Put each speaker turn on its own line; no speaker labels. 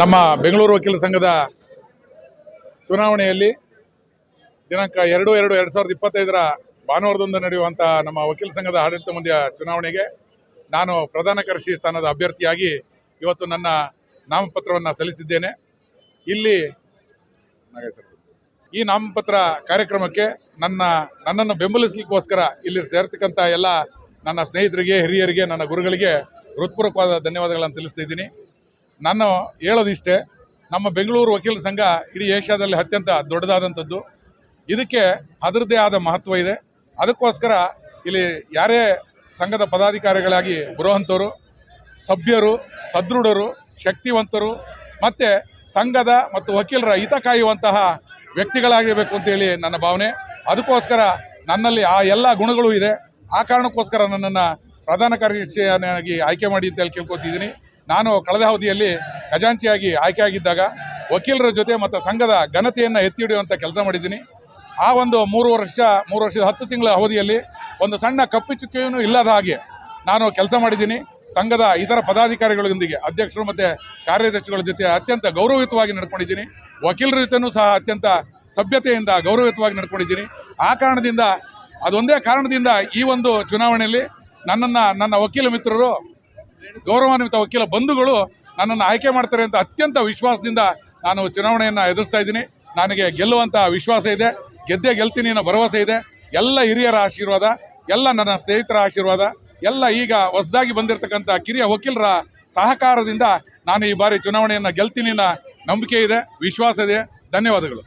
ನಮ್ಮ ಬೆಂಗಳೂರು ವಕೀಲ ಸಂಘದ ಚುನಾವಣೆಯಲ್ಲಿ ದಿನಾಂಕ ಎರಡು ಎರಡು ಎರಡು ಸಾವಿರದ ಇಪ್ಪತ್ತೈದರ ಭಾನುವಾರದಂದು ನಡೆಯುವಂಥ ನಮ್ಮ ವಕೀಲ ಸಂಘದ ಆಡಳಿತ ಮಂದಿಯ ಚುನಾವಣೆಗೆ ನಾನು ಪ್ರಧಾನ ಕಾರ್ಯದರ್ಶಿ ಸ್ಥಾನದ ಅಭ್ಯರ್ಥಿಯಾಗಿ ಇವತ್ತು ನನ್ನ ನಾಮಪತ್ರವನ್ನು ಸಲ್ಲಿಸಿದ್ದೇನೆ. ಇಲ್ಲಿ ಈ ನಾಮಪತ್ರ ಕಾರ್ಯಕ್ರಮಕ್ಕೆ ನನ್ನ ನನ್ನನ್ನು ಬೆಂಬಲಿಸಲಿಕ್ಕೋಸ್ಕರ ಇಲ್ಲಿ ಸೇರ್ತಕ್ಕಂಥ ಎಲ್ಲ ನನ್ನ ಸ್ನೇಹಿತರಿಗೆ, ಹಿರಿಯರಿಗೆ, ನನ್ನ ಗುರುಗಳಿಗೆ ಹೃತ್ಪೂರ್ವಕವಾದ ಧನ್ಯವಾದಗಳನ್ನು ತಿಳಿಸ್ತಾ ಇದ್ದೀನಿ. ನಾನು ಹೇಳೋದಿಷ್ಟೇ, ನಮ್ಮ ಬೆಂಗಳೂರು ವಕೀಲ ಸಂಘ ಇಡೀ ಏಷ್ಯಾದಲ್ಲಿ ಅತ್ಯಂತ ದೊಡ್ಡದಾದಂಥದ್ದು. ಇದಕ್ಕೆ ಅದರದ್ದೇ ಆದ ಮಹತ್ವ ಇದೆ. ಅದಕ್ಕೋಸ್ಕರ ಇಲ್ಲಿ ಯಾರೇ ಸಂಘದ ಪದಾಧಿಕಾರಿಗಳಾಗಿ ಬರುವಂಥವರು ಸಭ್ಯರು, ಸದೃಢರು, ಶಕ್ತಿವಂತರು, ಮತ್ತು ಸಂಘದ ಮತ್ತು ವಕೀಲರ ಹಿತ ಕಾಯುವಂತಹ ವ್ಯಕ್ತಿಗಳಾಗಿರಬೇಕು ಅಂತೇಳಿ ನನ್ನ ಭಾವನೆ. ಅದಕ್ಕೋಸ್ಕರ ನನ್ನಲ್ಲಿ ಆ ಎಲ್ಲ ಗುಣಗಳು ಇದೆ. ಆ ಕಾರಣಕ್ಕೋಸ್ಕರ ನನ್ನನ್ನು ಪ್ರಧಾನ ಕಾರ್ಯದರ್ಶಿಯಾಗಿ ಆಯ್ಕೆ ಮಾಡಿ ಅಂತೇಳಿ ಕೇಳ್ಕೊತಿದ್ದೀನಿ. ನಾನು ಕಳೆದ ಅವಧಿಯಲ್ಲಿ ಖಜಾಂಚಿಯಾಗಿ ಆಯ್ಕೆಯಾಗಿದ್ದಾಗ ವಕೀಲರ ಜೊತೆ ಮತ್ತು ಸಂಘದ ಘನತೆಯನ್ನು ಎತ್ತಿ ಹಿಡಿಯುವಂಥ ಕೆಲಸ ಮಾಡಿದ್ದೀನಿ. ಆ ಒಂದು ಮೂರು ವರ್ಷ, ಮೂರು ವರ್ಷದ ಹತ್ತು ತಿಂಗಳ ಅವಧಿಯಲ್ಲಿ ಒಂದು ಸಣ್ಣ ಕಪ್ಪು ಚುಕ್ಕೆಯೂ ಇಲ್ಲದ ಹಾಗೆ ನಾನು ಕೆಲಸ ಮಾಡಿದ್ದೀನಿ. ಸಂಘದ ಇತರ ಪದಾಧಿಕಾರಿಗಳೊಂದಿಗೆ, ಅಧ್ಯಕ್ಷರು ಮತ್ತು ಕಾರ್ಯದರ್ಶಿಗಳ ಜೊತೆ ಅತ್ಯಂತ ಗೌರವಯುತವಾಗಿ ನಡ್ಕೊಂಡಿದ್ದೀನಿ. ವಕೀಲರ ಜೊತೆನೂ ಸಹ ಅತ್ಯಂತ ಸಭ್ಯತೆಯಿಂದ, ಗೌರವಯುತವಾಗಿ ನಡ್ಕೊಂಡಿದ್ದೀನಿ. ಆ ಕಾರಣದಿಂದ, ಅದೊಂದೇ ಕಾರಣದಿಂದ ಈ ಒಂದು ಚುನಾವಣೆಯಲ್ಲಿ ನನ್ನನ್ನು, ನನ್ನ ವಕೀಲ ಮಿತ್ರರು ಗೌರವಾನ್ವಿತ ವಕೀಲ ಬಂಧುಗಳು ನನ್ನನ್ನು ಆಯ್ಕೆ ಮಾಡ್ತಾರೆ ಅಂತ ಅತ್ಯಂತ ವಿಶ್ವಾಸದಿಂದ ನಾನು ಚುನಾವಣೆಯನ್ನು ಎದುರಿಸ್ತಾ ಇದ್ದೀನಿ. ನನಗೆ ಗೆಲ್ಲುವಂಥ ವಿಶ್ವಾಸ ಇದೆ. ಗೆದ್ದೇ ಗೆಲ್ತೀನಿ ಅನ್ನೋ ಭರವಸೆ ಇದೆ. ಎಲ್ಲ ಹಿರಿಯರ ಆಶೀರ್ವಾದ, ಎಲ್ಲ ನನ್ನ ಸ್ನೇಹಿತರ ಆಶೀರ್ವಾದ, ಎಲ್ಲ ಈಗ ಹೊಸದಾಗಿ ಬಂದಿರತಕ್ಕಂಥ ಕಿರಿಯ ವಕೀಲರ ಸಹಕಾರದಿಂದ ನಾನು ಈ ಬಾರಿ ಚುನಾವಣೆಯನ್ನು ಗೆಲ್ತೀನಿ ಅನ್ನೋ ನಂಬಿಕೆ ಇದೆ, ವಿಶ್ವಾಸ ಇದೆ. ಧನ್ಯವಾದಗಳು.